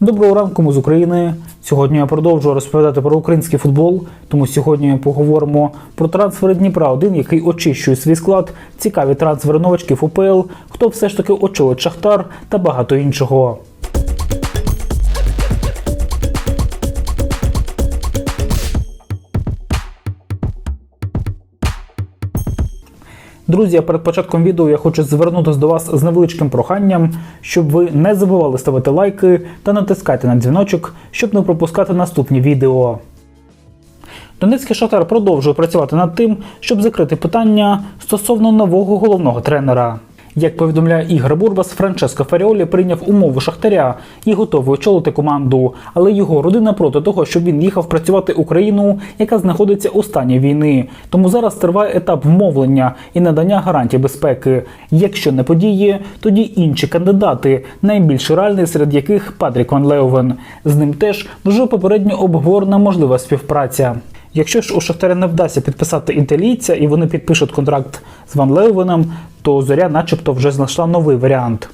Доброго ранку, ми з України. Сьогодні я продовжую розповідати про український футбол. Тому сьогодні поговоримо про трансфери Дніпра 1 який очищує свій склад, цікаві трансфери новачків УПЛ, хто все ж таки очолить Шахтар та багато іншого. Друзі, перед початком відео я хочу звернутися до вас з невеличким проханням, щоб ви не забували ставити лайки та натискати на дзвіночок, щоб не пропускати наступні відео. Донецький шахтар продовжує працювати над тим, щоб закрити питання стосовно нового головного тренера. Як повідомляє Ігор Бурбас, Франческо Фаріолі прийняв умови Шахтаря і готовий очолити команду, але його родина проти того, щоб він їхав працювати Україну, яка знаходиться у стані війни. Тому зараз триває етап вмовлення і надання гарантій безпеки. Якщо не подіє, тоді інші кандидати, найбільш реальний серед яких Патрік Ван Леовен. З ним теж вже попередньо обговорена можлива співпраця. Якщо ж у Шахтаря не вдасться підписати італійця і вони підпишуть контракт з Ван Леовеном, то зоря, начебто, вже знайшла новий варіант.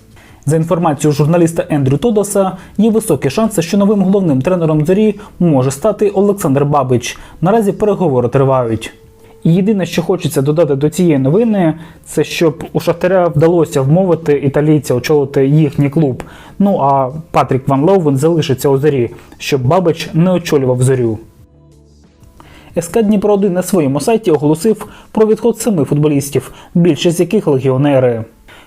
За інформацією журналіста Ендрю Тодоса, є високі шанси, що новим головним тренером зорі може стати Олександр Бабич. Наразі переговори тривають. І єдине, що хочеться додати до цієї новини, це щоб у Шахтаря вдалося вмовити італійця очолити їхній клуб. Ну а Патрік Ван Лоувен залишиться у зорі, щоб Бабич не очолював зорю. СК Дніпро 1 на своєму сайті оголосив про відход семи футболістів, більшість з яких легіонери.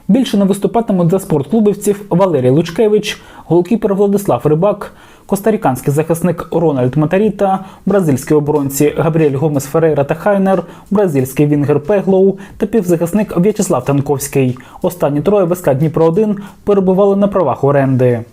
Більше не виступатимуть за спортклубівців Валерій Лучкевич, голкіпер Владислав Рибак, костаріканський захисник Рональд Матаріта, бразильські оборонці Габріель Гомес Ферейра та Хайнер, бразильський Вінгер Пеглоу та півзахисник В'ячеслав Танковський. Останні троє в СК Дніпро 1 перебували на правах оренди.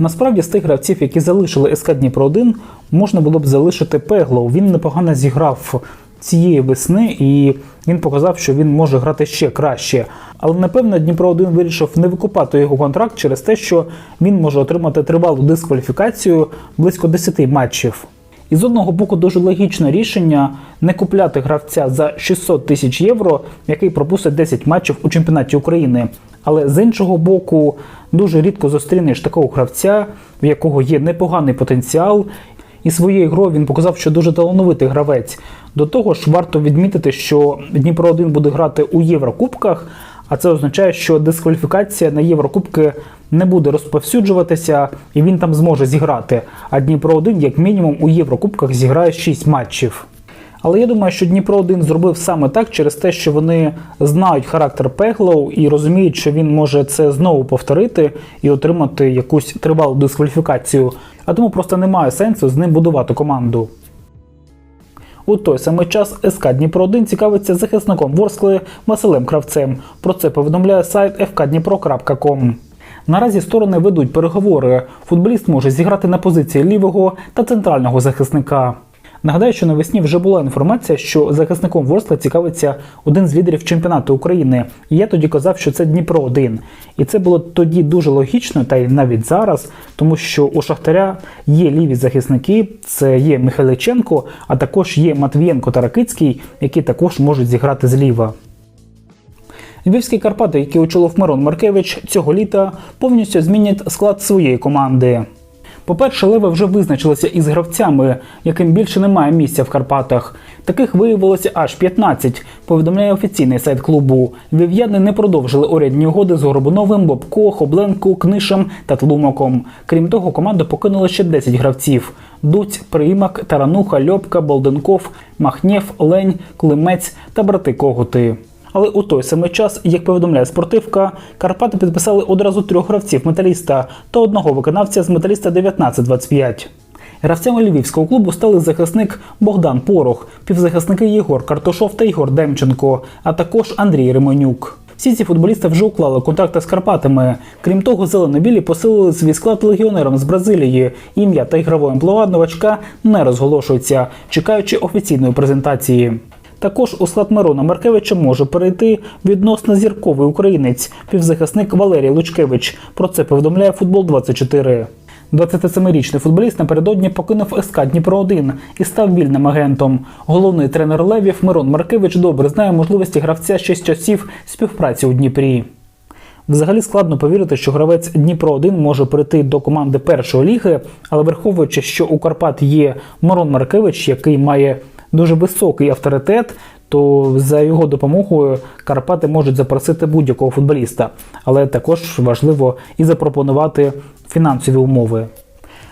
Насправді з тих гравців, які залишили СК Дніпро 1, можна було б залишити Пеглоу. Він непогано зіграв цієї весни, і він показав, що він може грати ще краще. Але напевно Дніпро 1 вирішив не викупати його контракт через те, що він може отримати тривалу дискваліфікацію близько 10 матчів. І з одного боку дуже логічне рішення не купляти гравця за 600 тисяч євро, який пропустить 10 матчів у чемпіонаті України. Але з іншого боку, дуже рідко зустрінеш такого гравця, в якого є непоганий потенціал, і своєю грою він показав, що дуже талановитий гравець. До того ж, варто відмітити, що Дніпро 1 буде грати у Єврокубках, а це означає, що дискваліфікація на Єврокубки не буде розповсюджуватися, і він там зможе зіграти. А Дніпро 1 як мінімум у Єврокубках зіграє 6 матчів. Але я думаю, що Дніпро 1 зробив саме так через те, що вони знають характер Пеглоу і розуміють, що він може це знову повторити і отримати якусь тривалу дискваліфікацію. А тому просто немає сенсу з ним будувати команду. У той самий час СК Дніпро 1 цікавиться захисником Ворскли Василем Кравцем. Про це повідомляє сайт fkdnipro.com. Наразі сторони ведуть переговори. Футболіст може зіграти на позиції лівого та центрального захисника. Нагадаю, що навесні вже була інформація, що захисником Ворскла цікавиться один з лідерів чемпіонату України. І я тоді казав, що це Дніпро 1 І це було тоді дуже логічно, та й навіть зараз, тому що у Шахтаря є ліві захисники, це є Михайличенко, а також є Матвієнко та Ракицький, які також можуть зіграти зліва. Львівські Карпати, які очолив Мирон Маркевич, цього літа повністю змінять склад своєї команди. По-перше, Леви вже визначилися із гравцями, яким більше немає місця в Карпатах. Таких виявилося аж 15, повідомляє офіційний сайт клубу. Львів'яни не продовжили урядні угоди з Горобуновим, Бобко, Хобленко, Книшем та Тлумаком. Крім того, команду покинуло ще 10 гравців: Дуць, Приймак, Тарануха, Льопка, Болденков, Махнєв, Лень, Климець та брати Когути. Але у той самий час, як повідомляє спортивка, Карпати підписали одразу трьох гравців металіста та одного виконавця з металіста 1925. Гравцями львівського клубу стали захисник Богдан Порох, півзахисники Єгор Картошов та Ігор Демченко, а також Андрій Ремонюк. Всі ці футболісти вже уклали контракти з Карпатами. Крім того, зелено-білі посилили свій склад легіонером з Бразилії. Ім'я та ігрової амплуа новачка не розголошуються, чекаючи офіційної презентації. Також у склад Мирона Маркевича може перейти відносно зірковий українець, півзахисник Валерій Лучкевич. Про це повідомляє футбол 24 27-річний футболіст напередодні покинув СК Дніпро 1 і став вільним агентом. Головний тренер Левів Мирон Маркевич добре знає можливості гравця з часів співпраці у Дніпрі. Взагалі складно повірити, що гравець Дніпро 1 може прийти до команди першої ліги, але враховуючи, що у Карпат є Мирон Маркевич, який має дуже високий авторитет, то за його допомогою Карпати можуть запросити будь-якого футболіста, але також важливо і запропонувати фінансові умови.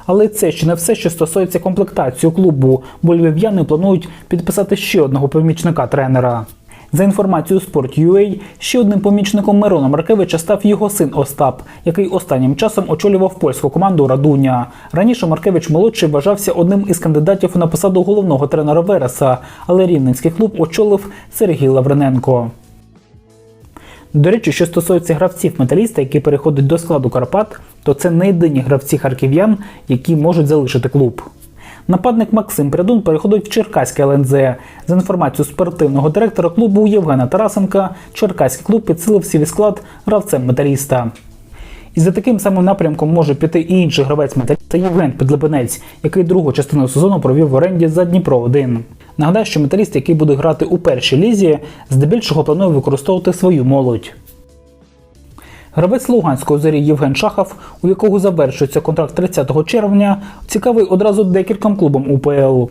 Але це ще не все, що стосується комплектації клубу, бо львів'яни планують підписати ще одного помічника тренера. За інформацією Sport.ua, ще одним помічником Мирона Маркевича став його син Остап, який останнім часом очолював польську команду Радуня. Раніше Маркевич молодший вважався одним із кандидатів на посаду головного тренера Вереса, але рівненський клуб очолив Сергій Лавриненко. До речі, що стосується гравців металіста, які переходять до складу Карпат, то це не єдині гравці харків'ян, які можуть залишити клуб. Нападник Максим Прядун переходить в Черкаське ЛНЗ. За інформацією спортивного директора клубу Євгена Тарасенка, Черкаський клуб підсилив свій склад гравцем металіста. І за таким самим напрямком може піти і інший гравець металіста Євген Підлебенець, який другу частину сезону провів в оренді за Дніпро 1. Нагадаю, що металіст, який буде грати у першій лізі, здебільшого планує використовувати свою молодь. Гравець Луганської зорі Євген Шахов, у якого завершується контракт 30 червня, цікавий одразу декільком клубам УПЛ.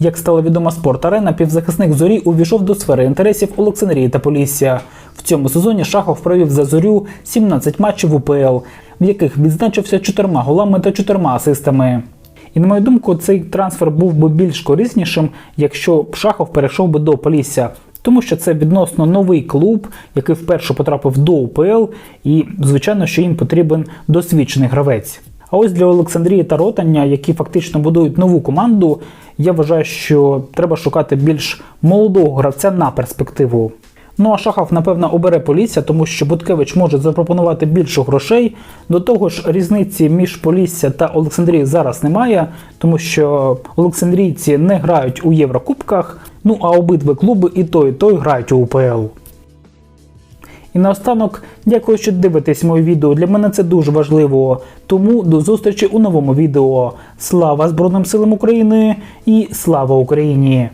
Як стало відомо спорт арена, півзахисник зорі увійшов до сфери інтересів Олександрії та Полісся. В цьому сезоні Шахов провів за зорю 17 матчів УПЛ, в яких відзначився чотирма голами та чотирма асистами. І на мою думку, цей трансфер був би більш кориснішим, якщо б Шахов перейшов би до Полісся, тому що це відносно новий клуб, який вперше потрапив до УПЛ, і звичайно, що їм потрібен досвідчений гравець. А ось для Олександрії та Ротання, які фактично будують нову команду, я вважаю, що треба шукати більш молодого гравця на перспективу. Ну а Шахов, напевно, обере Полісся, тому що Буткевич може запропонувати більше грошей. До того ж, різниці між Полісся та Олександрією зараз немає, тому що Олександрійці не грають у Єврокубках. Ну а обидва клуби і той, і той грають у УПЛ. І наостанок, дякую, що дивитесь моє відео. Для мене це дуже важливо. Тому до зустрічі у новому відео. Слава Збройним силам України і слава Україні!